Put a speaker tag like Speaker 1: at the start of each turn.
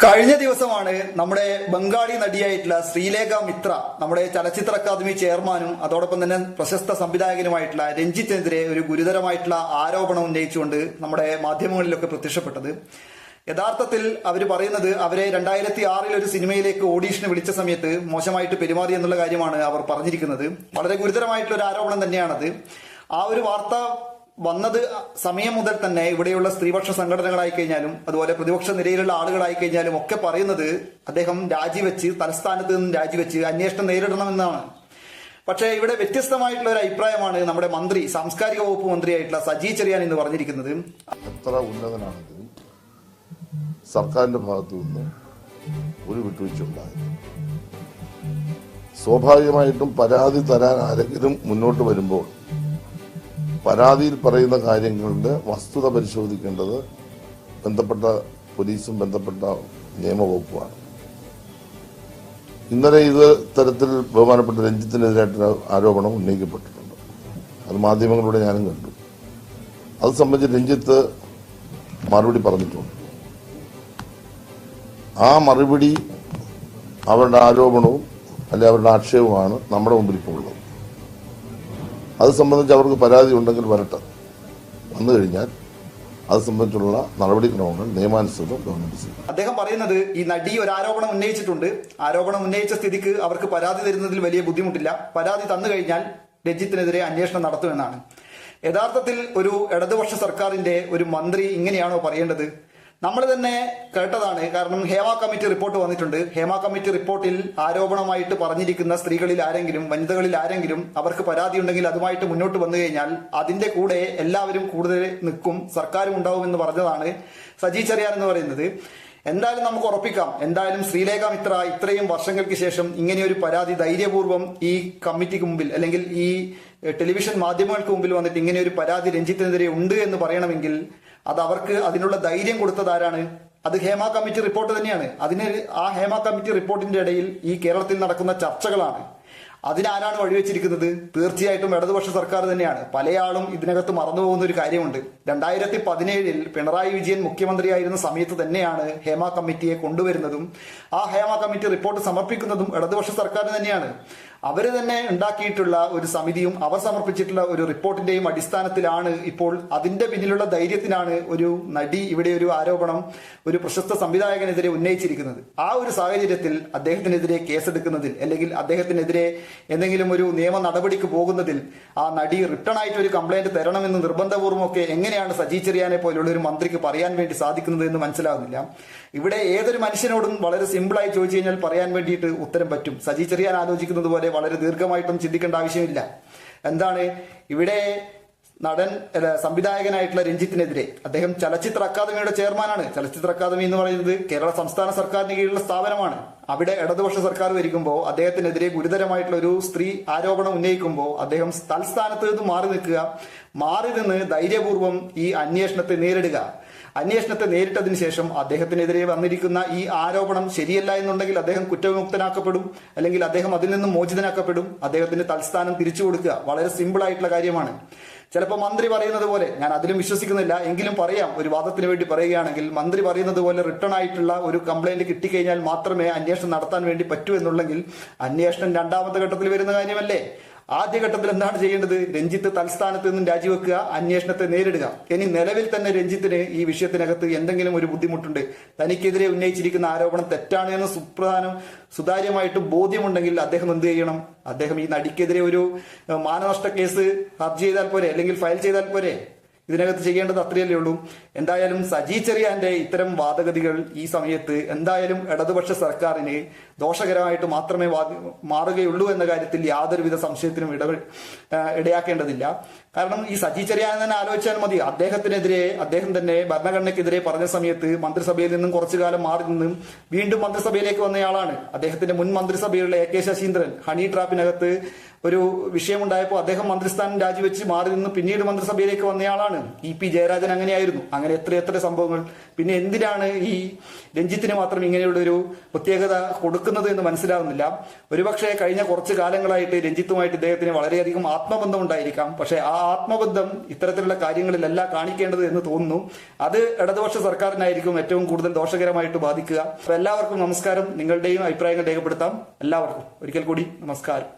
Speaker 1: കഴിഞ്ഞ ദിവസമാണ് നമ്മുടെ ബംഗാളി നടിയായിട്ടുള്ള ശ്രീലേഖ മിത്ര നമ്മുടെ ചലച്ചിത്ര അക്കാദമി ചെയർമാനും അതോടൊപ്പം തന്നെ പ്രശസ്ത സംവിധായകനുമായിട്ടുള്ള രഞ്ജിത്തിനെതിരെ ഒരു ഗുരുതരമായിട്ടുള്ള ആരോപണം ഉന്നയിച്ചുകൊണ്ട് നമ്മുടെ മാധ്യമങ്ങളിലൊക്കെ പ്രത്യക്ഷപ്പെട്ടത്. യഥാർത്ഥത്തിൽ അവർ പറയുന്നത് അവരെ രണ്ടായിരത്തി ആറിൽ ഒരു സിനിമയിലേക്ക് ഓഡീഷന് വിളിച്ച സമയത്ത് മോശമായിട്ട് പെരുമാറി എന്നുള്ള കാര്യമാണ് അവർ പറഞ്ഞിരിക്കുന്നത്. വളരെ ഗുരുതരമായിട്ടുള്ള ഒരു ആരോപണം തന്നെയാണത്. ആ ഒരു വാർത്ത വന്നത് സമയം മുതൽ തന്നെ ഇവിടെയുള്ള സ്ത്രീപക്ഷ സംഘടനകളായി കഴിഞ്ഞാലും അതുപോലെ പ്രതിപക്ഷ നിരയിലുള്ള ആളുകളായി കഴിഞ്ഞാലും ഒക്കെ പറയുന്നത് അദ്ദേഹം രാജിവെച്ച് തലസ്ഥാനത്ത് നിന്നും രാജിവെച്ച് അന്വേഷണം നേരിടണമെന്നാണ്. പക്ഷേ ഇവിടെ വ്യത്യസ്തമായിട്ടുള്ള ഒരു അഭിപ്രായമാണ് നമ്മുടെ മന്ത്രി സാംസ്കാരിക വകുപ്പ് മന്ത്രിയായിട്ടുള്ള സജി ചെറിയാൻ എന്ന് പറഞ്ഞിരിക്കുന്നത്.
Speaker 2: എത്ര ഉന്നതനാണെങ്കിലും സർക്കാരിന്റെ ഭാഗത്തു നിന്ന് ഒരു വിട്ടുവീഴ്ച ഉണ്ടായി സ്വാഭാവികമായിട്ടും പരാതി തരാൻ ആരെങ്കിലും മുന്നോട്ട് വരുമ്പോൾ പരാതിയിൽ പറയുന്ന കാര്യങ്ങളുടെ വസ്തുത പരിശോധിക്കേണ്ടത് ബന്ധപ്പെട്ട പോലീസും ബന്ധപ്പെട്ട നിയമവകുപ്പുമാണ്. ഇന്നലെ ഇത് തരത്തിൽ ബഹുമാനപ്പെട്ട രഞ്ജിത്തിനെതിരായിട്ടൊരു ആരോപണം ഉന്നയിക്കപ്പെട്ടിട്ടുണ്ട്. അത് മാധ്യമങ്ങളിലൂടെ ഞാനും കണ്ടു. അത് സംബന്ധിച്ച് രഞ്ജിത്ത് മറുപടി പറഞ്ഞിട്ടുണ്ട്. ആ മറുപടി അവരുടെ ആരോപണവും അല്ലെ അവരുടെ ആക്ഷേപവുമാണ് നമ്മുടെ മുമ്പിൽ ഇപ്പോൾ ഉള്ളത്. അത് സംബന്ധിച്ച് അവർക്ക് പരാതി ഉണ്ടെങ്കിൽ വരട്ടെ. വന്നു കഴിഞ്ഞാൽ അത് സംബന്ധിച്ചുള്ള നടപടിക്രമങ്ങൾ നിയമാനുസൃതം ഗവൺമെന്റ്
Speaker 1: അദ്ദേഹം പറയുന്നത് ഈ നടി ഒരു ആരോപണം ഉന്നയിച്ചിട്ടുണ്ട്. ആരോപണം ഉന്നയിച്ച സ്ഥിതിക്ക് അവർക്ക് പരാതി തരുന്നതിൽ വലിയ ബുദ്ധിമുട്ടില്ല. പരാതി തന്നു കഴിഞ്ഞാൽ രജിത്തിനെതിരെ അന്വേഷണം നടത്തുമെന്നാണ്. യഥാർത്ഥത്തിൽ ഒരു ഇടതുപക്ഷ സർക്കാരിന്റെ ഒരു മന്ത്രി ഇങ്ങനെയാണോ പറയേണ്ടത്? നമ്മൾ തന്നെ കേട്ടതാണ് കാരണം ഹേമ കമ്മിറ്റി റിപ്പോർട്ട് വന്നിട്ടുണ്ട്. ഹേമ കമ്മിറ്റി റിപ്പോർട്ടിൽ ആരോപണമായിട്ട് പറഞ്ഞിരിക്കുന്ന സ്ത്രീകളിൽ ആരെങ്കിലും വനിതകളിൽ ആരെങ്കിലും അവർക്ക് പരാതി ഉണ്ടെങ്കിൽ അതുമായിട്ട് മുന്നോട്ട് വന്നു കഴിഞ്ഞാൽ അതിന്റെ കൂടെ എല്ലാവരും കൂടുതൽ നിൽക്കും സർക്കാരും ഉണ്ടാവും എന്ന് പറഞ്ഞതാണ് സജി ചെറിയാൻ എന്ന് പറയുന്നത്. എന്തായാലും നമുക്ക് ഉറപ്പിക്കാം എന്തായാലും ശ്രീലേഖ മിത്ര ഇത്രയും വർഷങ്ങൾക്ക് ശേഷം ഇങ്ങനെയൊരു പരാതി ധൈര്യപൂർവം ഈ കമ്മിറ്റിക്ക് മുമ്പിൽ അല്ലെങ്കിൽ ഈ ടെലിവിഷൻ മാധ്യമങ്ങൾക്ക് മുമ്പിൽ വന്നിട്ട് ഇങ്ങനെ ഒരു പരാതി രഞ്ജിത്തിനെതിരെ ഉണ്ട് എന്ന് പറയണമെങ്കിൽ അത് അവർക്ക് അതിനുള്ള ധൈര്യം കൊടുത്തത് ആരാണ്? അത് ഹേമ കമ്മിറ്റി റിപ്പോർട്ട് തന്നെയാണ്. അതിന് ആ ഹേമ കമ്മിറ്റി റിപ്പോർട്ടിന്റെ ഇടയിൽ ഈ കേരളത്തിൽ നടക്കുന്ന ചർച്ചകളാണ്. അതിനാരാണ് വഴിവെച്ചിരിക്കുന്നത്? തീർച്ചയായിട്ടും ഇടതുപക്ഷ സർക്കാർ തന്നെയാണ്. പലയാളും ഇതിനകത്ത് മറന്നുപോകുന്ന ഒരു കാര്യമുണ്ട്. രണ്ടായിരത്തി പതിനേഴിൽ പിണറായി വിജയൻ മുഖ്യമന്ത്രിയായിരുന്ന സമയത്ത് തന്നെയാണ് ഹേമ കമ്മിറ്റിയെ കൊണ്ടുവരുന്നതും ആ ഹേമ കമ്മിറ്റി റിപ്പോർട്ട് സമർപ്പിക്കുന്നതും ഇടതുപക്ഷ സർക്കാർ തന്നെയാണ്. അവർ തന്നെ ഉണ്ടാക്കിയിട്ടുള്ള ഒരു സമിതിയും അവർ സമർപ്പിച്ചിട്ടുള്ള ഒരു റിപ്പോർട്ടിന്റെയും അടിസ്ഥാനത്തിലാണ് ഇപ്പോൾ അതിന്റെ പിന്നിലുള്ള ധൈര്യത്തിനാണ് ഒരു നടി ഇവിടെ ഒരു ആരോപണം ഒരു പ്രശസ്ത സംവിധായകനെതിരെ ഉന്നയിച്ചിരിക്കുന്നത്. ആ ഒരു സാഹചര്യത്തിൽ അദ്ദേഹത്തിനെതിരെ കേസെടുക്കുന്നതിൽ അല്ലെങ്കിൽ അദ്ദേഹത്തിനെതിരെ എന്തെങ്കിലും ഒരു നിയമ നടപടിക്ക് പോകുന്നതിൽ ആ നടി റിട്ടേൺ ആയിട്ട് ഒരു കംപ്ലൈന്റ് തരണമെന്ന് നിർബന്ധപൂർവം ഒക്കെ എങ്ങനെയാണ് സജി ചെറിയാനെ പോലുള്ള ഒരു മന്ത്രിക്ക് പറയാൻ വേണ്ടി സാധിക്കുന്നത് എന്ന് മനസ്സിലാകുന്നില്ല. ഇവിടെ ഏതൊരു മനുഷ്യനോടും വളരെ സിമ്പിളായി ചോദിച്ചു കഴിഞ്ഞാൽ പറയാൻ വേണ്ടിയിട്ട് ഉത്തരം പറ്റും. സജി ചെറിയാൻ ആലോചിക്കുന്നത് പോലെ വളരെ ദീർഘമായിട്ടും ചിന്തിക്കേണ്ട ആവശ്യമില്ല. എന്താണ്? ഇവിടെ നടൻ സംവിധായകനായിട്ടുള്ള രഞ്ജിത്തിനെതിരെ അദ്ദേഹം ചലച്ചിത്ര അക്കാദമിയുടെ ചെയർമാനാണ്. ചലച്ചിത്ര അക്കാദമി എന്ന് പറയുന്നത് കേരള സംസ്ഥാന സർക്കാരിന് കീഴിലുള്ള സ്ഥാപനമാണ്. അവിടെ ഇടതുപക്ഷ സർക്കാർ വരിക്കുമ്പോൾ അദ്ദേഹത്തിനെതിരെ ഗുരുതരമായിട്ടുള്ള ഒരു സ്ത്രീ ആരോപണം ഉന്നയിക്കുമ്പോൾ അദ്ദേഹം തൽസ്ഥാനത്ത് നിന്ന് മാറി നിൽക്കുക മാറി നിന്ന് ധൈര്യപൂർവം ഈ അന്വേഷണത്തെ നേരിടുക. അന്വേഷണത്തെ നേരിട്ടതിന് ശേഷം അദ്ദേഹത്തിനെതിരെ വന്നിരിക്കുന്ന ഈ ആരോപണം ശരിയല്ല എന്നുണ്ടെങ്കിൽ അദ്ദേഹം കുറ്റവിമുക്തനാക്കപ്പെടും അല്ലെങ്കിൽ അദ്ദേഹം അതിൽ നിന്നും മോചിതനാക്കപ്പെടും അദ്ദേഹത്തിന് തൽസ്ഥാനം തിരിച്ചു കൊടുക്കുക. വളരെ സിമ്പിൾ ആയിട്ടുള്ള കാര്യമാണ്. ചിലപ്പോൾ മന്ത്രി പറയുന്നത് പോലെ ഞാൻ അതിലും വിശ്വസിക്കുന്നില്ല എങ്കിലും പറയാം. ഒരു വാദത്തിന് വേണ്ടി പറയുകയാണെങ്കിൽ മന്ത്രി പറയുന്നത് പോലെ റിട്ടേൺ ആയിട്ടുള്ള ഒരു കംപ്ലൈന്റ് കിട്ടിക്കഴിഞ്ഞാൽ മാത്രമേ അന്വേഷണം നടത്താൻ വേണ്ടി പറ്റൂ എന്നുള്ളെങ്കിൽ അന്വേഷണം രണ്ടാമത്തെ ഘട്ടത്തിൽ വരുന്ന കാര്യമല്ലേ? ആദ്യഘട്ടത്തിൽ എന്താണ് ചെയ്യേണ്ടത്? രഞ്ജിത്ത് തൽസ്ഥാനത്ത് നിന്നും രാജിവെക്കുക അന്വേഷണത്തെ നേരിടുക. ഇനി നിലവിൽ തന്നെ രഞ്ജിത്തിന് ഈ വിഷയത്തിനകത്ത് എന്തെങ്കിലും ഒരു ബുദ്ധിമുട്ടുണ്ട്? തനിക്കെതിരെ ഉന്നയിച്ചിരിക്കുന്ന ആരോപണം തെറ്റാണ് എന്ന് സുപ്രധാനം സുതാര്യമായിട്ട് ബോധ്യമുണ്ടെങ്കിൽ അദ്ദേഹം എന്ത് ചെയ്യണം? അദ്ദേഹം ഈ നടിക്കെതിരെ ഒരു മാനനഷ്ട കേസ് ഹർജി ചെയ്താൽ പോരെ? അല്ലെങ്കിൽ ഫയൽ ചെയ്താൽ പോരെ? ഇതിനകത്ത് ചെയ്യേണ്ടത് അത്രയല്ലേ ഉള്ളൂ. എന്തായാലും സജി ചെറിയാന്റെ ഇത്തരം വാദഗതികൾ ഈ സമയത്ത് എന്തായാലും ഇടതുപക്ഷ സർക്കാരിന് ദോഷകരമായിട്ട് മാത്രമേ മാറുകയുള്ളൂ എന്ന കാര്യത്തിൽ യാതൊരുവിധ സംശയത്തിനും ഇട ഇടയാക്കേണ്ടതില്ല. കാരണം ഈ സജി ആലോചിച്ചാൽ മതി. അദ്ദേഹത്തിനെതിരെ അദ്ദേഹം തന്നെ ഭരണഘടനയ്ക്കെതിരെ പറഞ്ഞ സമയത്ത് മന്ത്രിസഭയിൽ നിന്നും കുറച്ചു കാലം മാറി നിന്നും വീണ്ടും മന്ത്രിസഭയിലേക്ക് വന്നയാളാണ്. അദ്ദേഹത്തിന്റെ മുൻ മന്ത്രിസഭയിലുള്ള എ കെ ശശീന്ദ്രൻ. ഹണി ട്രാപ്പിനകത്ത് ഒരു വിഷയമുണ്ടായപ്പോൾ അദ്ദേഹം മന്ത്രിസ്ഥാനം രാജിവെച്ച് മാറി നിന്ന് പിന്നീട് മന്ത്രിസഭയിലേക്ക് വന്നയാളാണ്. ഇ പി ജയരാജൻ അങ്ങനെയായിരുന്നു. അങ്ങനെ എത്ര എത്ര സംഭവങ്ങൾ. പിന്നെ എന്തിനാണ് ഈ രഞ്ജിത്തിന് മാത്രം ഇങ്ങനെയുള്ള ഒരു പ്രത്യേകത കൊടുക്കുന്നത് എന്ന് മനസ്സിലാവുന്നില്ല. ഒരുപക്ഷെ കഴിഞ്ഞ കുറച്ച് കാലങ്ങളായിട്ട് രഞ്ജിത്തുമായിട്ട് ഇദ്ദേഹത്തിന് വളരെയധികം ആത്മബന്ധം ഉണ്ടായിരിക്കാം. പക്ഷെ ആ ആത്മബന്ധം ഇത്തരത്തിലുള്ള കാര്യങ്ങളിലല്ല കാണിക്കേണ്ടത് എന്ന് തോന്നുന്നു. അത് ഇടതുപക്ഷ സർക്കാരിനായിരിക്കും ഏറ്റവും കൂടുതൽ ദോഷകരമായിട്ട് ബാധിക്കുക. എല്ലാവർക്കും നമസ്കാരം. നിങ്ങളുടെയും അഭിപ്രായങ്ങൾ രേഖപ്പെടുത്താം. എല്ലാവർക്കും ഒരിക്കൽ കൂടി നമസ്കാരം.